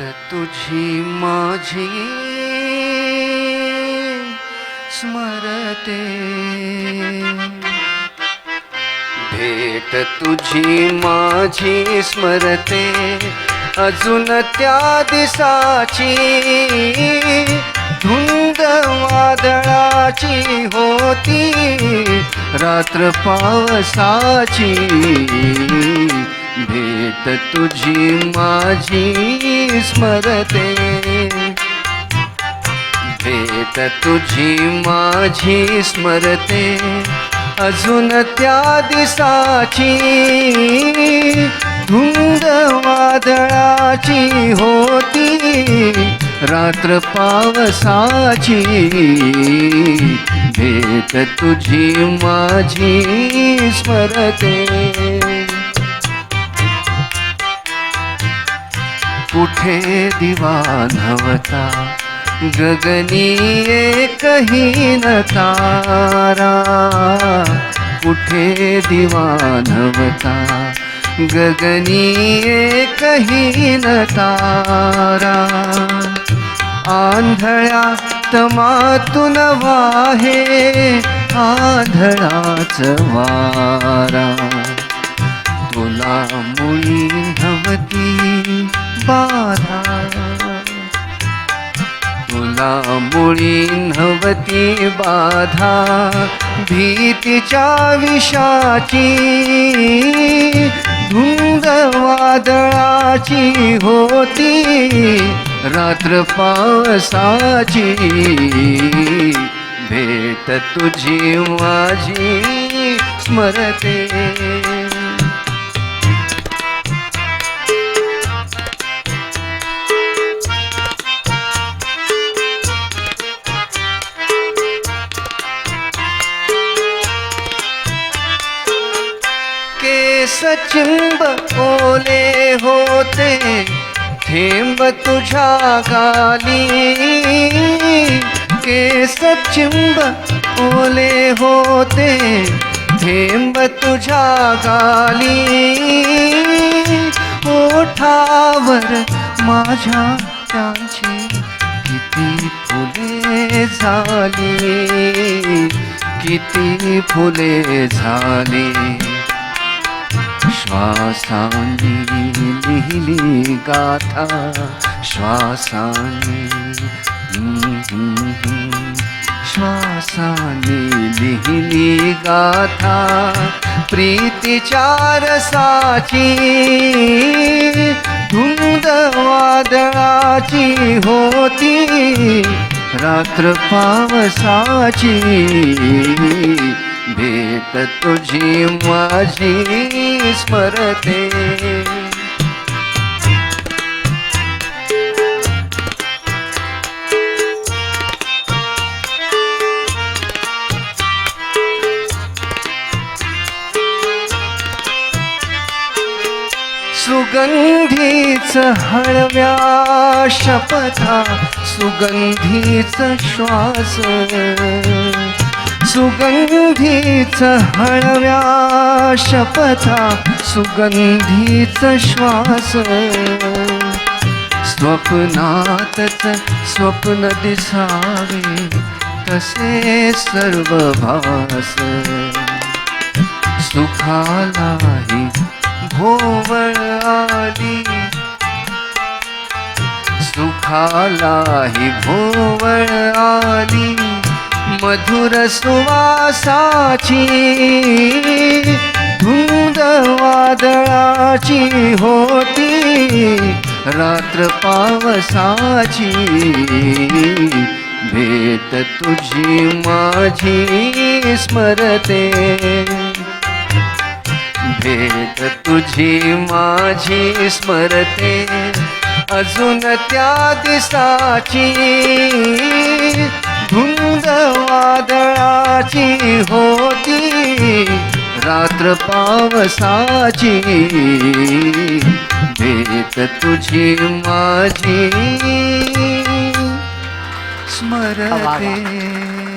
भेट तुझी माझी स्मरते. भेट तुझी माझी स्मरते. अजून त्या दिसाची धुंद वादळाची होती. रात्र पावसाची भेट तुझी माझी स्मरते. भेट तुझी माझी स्मरते. अजून त्या दिसाची धुंद वादळाची होती. रात्र पावसाची भेट तुझी माझी स्मरते. कुठे दिवा नवता गगनी एकही न तारा. कुठे दिवा नवता गगनी एकही न तारा. आंधळ्या तमातून वाहे आंधळाच वारा. तुला मुळी नवती बाधा. तुला मुळी नवती बाधा भीतीच्या विषाची धुंद वादळाची होती रात्र पावसाची भेट तुझी माझी स्मरते. सचिंब ओले होते थेम्ब तुझा गाली। के सचिंब बोले होते थेम्ब तुझा गाली। ओठावर माझा त्यांचे किती फुले झाली, किती फुले झाली। श्वासाने लिहिली गाथा श्वासाने हम्म, श्वासाने लिहिली गाथा प्रीतीचार साची धुंद वादळाची होती रात्र पावसाची भेट तुझी माझी स्मरते. सुगंधीच हळव्या शपथा सुगंधीच श्वास. सुगंधीच हळव्या शपथा सुगंधीच श्वास. स्वप्नातच स्वप्न दिसावे तसे सर्व भास. सुखालाही भोवळ आली. सुखालाही भोवळ आली. मधुर सुवासाची धुंद वादळाची होती रात्र पावसाची. भेट तुझी माझी स्मरते. भेट तुझी माझी स्मरते. अजून त्या दिसाची रात्र पावसाची भेट तुझी माझी. स्मरते.